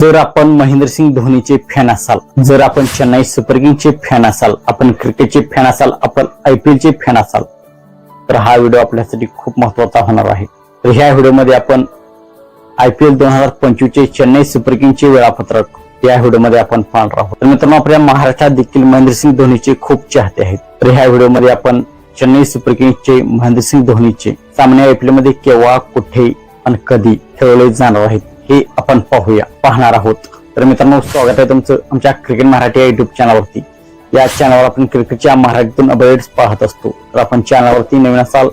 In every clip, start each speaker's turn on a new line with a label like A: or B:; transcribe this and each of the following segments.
A: जर आपण महेंद्रसिंग धोनीचे फॅन असाल जर आपण चेन्नई सुपर किंगचे फॅन असाल आपण क्रिकेटचे फॅन असाल आपण आय पी एलचे फॅन असाल तर हा व्हिडिओ आपल्यासाठी खूप महत्त्वाचा होणार आहे. तर ह्या व्हिडिओमध्ये आपण आय पी एल दोन हजार पंचवीसचे चेन्नई सुपर किंगचे वेळापत्रक या व्हिडिओमध्ये आपण पाहणार आहोत. तर मित्रांनो आपल्या महाराष्ट्रात देखील महेंद्रसिंग धोनीचे खूप चाहते आहेत. तर ह्या व्हिडिओमध्ये आपण चेन्नई सुपर किंग्सचे महेंद्रसिंग धोनीचे सामने आय पी एलमध्ये केव्हा कुठे आणि कधी खेळवले जाणार आहेत हे आपण पाहूया पाहणार आहोत. तर मित्रांनो स्वागत आहे तुमचं आमच्या क्रिकेट मराठी या युट्यूब चॅनलवरती या चॅनलवर आपण क्रिकेटच्या मराठीतून अपडेट्स पाहत असतो. तर आपण चॅनलवरती नवीन असाल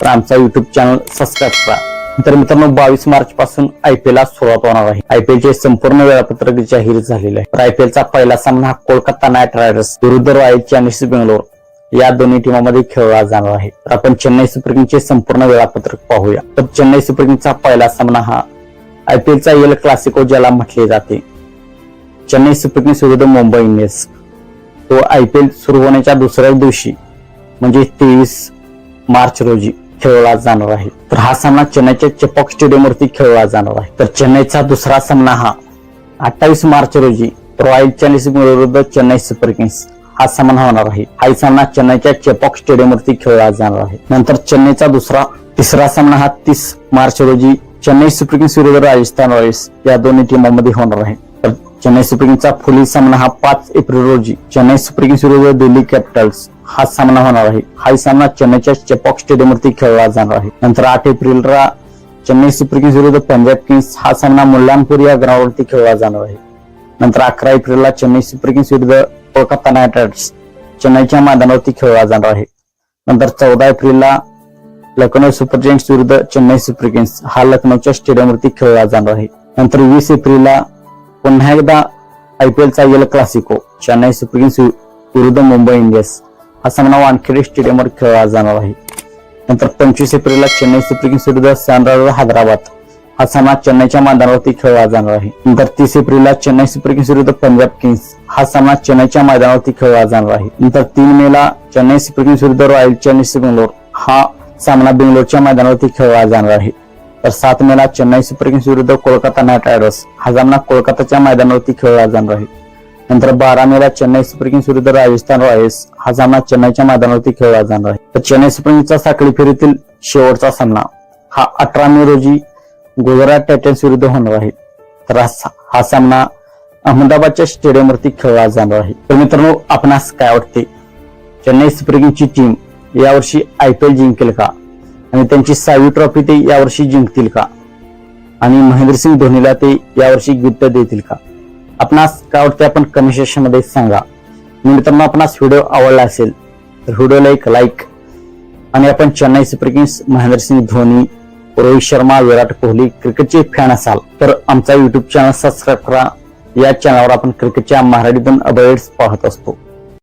A: तर आमचा युट्यूब चॅनल सबस्क्राईब करा. तर मित्रांनो बावीस मार्च पासून आयपीएल ला सुरुवात होणार आहे. आयपीएल चे संपूर्ण वेळापत्रक जाहीर झालेले आहे. तर आयपीएलचा पहिला सामना हा कोलकाता नाईट रायडर्स विरुद्ध रॉयल चॅलेंजर्स बेंगलोर या दोन्ही टीमामध्ये खेळला जाणार आहे. तर आपण चेन्नई सुपर किंगचे संपूर्ण वेळापत्रक पाहूया. तर चेन्नई सुपर किंगचा पहिला सामना हा आयपीएलचा एल क्लासिको ज्याला म्हटले जाते. चेन्नई सुपर किंग्स विरुद्ध मुंबई इंडियन्स. तो आयपीएल सुरू होण्याच्या दुसऱ्या दिवशी म्हणजे तेवीस मार्च रोजी खेळला जाणार आहे. तर हा सामना चेन्नईच्या चेपॉक स्टेडियमवरती खेळला जाणार आहे. तर चेन्नईचा दुसरा सामना हा अठ्ठावीस मार्च रोजी रॉयल चॅलेंज विरुद्ध चेन्नई सुपर किंग्स. हा सामना होणार आहे. हा सामना चेन्नईच्या चेपॉक स्टेडियमवरती खेळला जाणार आहे. नंतर चेन्नईचा दुसरा तिसरा सामना हा तीस मार्च रोजी चेन्नई सुपर किंग्स विरुद्ध राजस्थान रॉयल्स या दोन्ही टीमांमध्ये होणार आहे. तर चेन्नई सुपर किंग्सचा पुढील सामना हा पाच एप्रिल रोजी चेन्नई सुपर किंग्स विरुद्ध दिल्ली कॅपिटल्स हा सामना होणार आहे. हा सामना चेन्नईच्या चेपॉक स्टेडियमवरती खेळला जाणार आहे. नंतर आठ एप्रिलला चेन्नई सुपर किंग्स विरुद्ध पंजाब किंग्स हा सामना मुल्लानपूर या ग्राउंडवरती खेळला जाणार आहे. नंतर अकरा एप्रिलला चेन्नई सुपर किंग्स विरुद्ध कोलकाता नाईट रायडर्स चेन्नईच्या मैदानावरती खेळला जाणार आहे. नंतर चौदा एप्रिलला लखनौ सुपर जायंट्स विरुद्ध चेन्नई सुपर किंग्स हा लखनौच्या स्टेडियमवरती खेळला जाणार आहे. नंतर वीस एप्रिलला पुन्हा एकदा आयपीएलचा El Clasico Chennai super kings विरुद्ध मुंबई इंडियन्स हा सामना वानखेडे स्टेडियमवर खेळला जाणार आहे. नंतर पंचवीस एप्रिलला चेन्नई सुपर किंग्स विरुद्ध सनरायझर हैदराबाद हा सामना चेन्नईच्या मैदानावरती खेळला जाणार आहे. नंतर तीस एप्रिलला चेन्नई सुपर किंग्स विरुद्ध पंजाब किंग्स हा सामना चेन्नईच्या मैदानावरती खेळला जाणार आहे. नंतर तीन मेला चेन्नई सुपर किंग्स विरुद्ध रॉयल चेन्नई बेंगलोर हा सामना बेंगलोरच्या मैदानावरती खेळला जाणार आहे. तर सात मेला चेन्नई सुपर किंग्स विरुद्ध कोलकाता नाईट रायडर्स हा सामना कोलकाताच्या मैदानावरती खेळला जाणार आहे. नंतर बारा मेला चेन्नई सुपर किंग्स विरुद्ध राजस्थान रॉयल्स हा सामना चेन्नईच्या मैदानावरती खेळला जाणार आहे. तर चेन्नई सुपर किंग्सचा साखळी फेरीतील शेवटचा सामना हा अठरा मे रोजी गुजरात टायटन्स विरुद्ध होणार आहे. तर हा सामना अहमदाबादच्या स्टेडियमवरती खेळला जाणार आहे. तर मित्रांनो आपणास काय वाटते? चेन्नई सुपर किंग्सची टीम यावर्षी आय पी एल जिंकेल का? आणि त्यांची सहावी ट्रॉफी ते यावर्षी जिंकतील का? आणि महेंद्रसिंग धोनीला ते यावर्षी गिफ्ट देतील का? आपणास काय वाटते आपण कमेंट सेक्शनमध्ये सांगा मित्रांनो आपणास व्हिडिओ आवडला असेल तर व्हिडिओला एक लाईक आणि आपण चेन्नई सुपर किंग्स महेंद्रसिंग धोनी रोहित शर्मा विराट कोहली क्रिकेटचे फॅन असाल तर आमचा युट्यूब चॅनल सबस्क्राईब करा. या चॅनलवर आपण क्रिकेटच्या मराठीतून अपडेट्स पाहत असतो.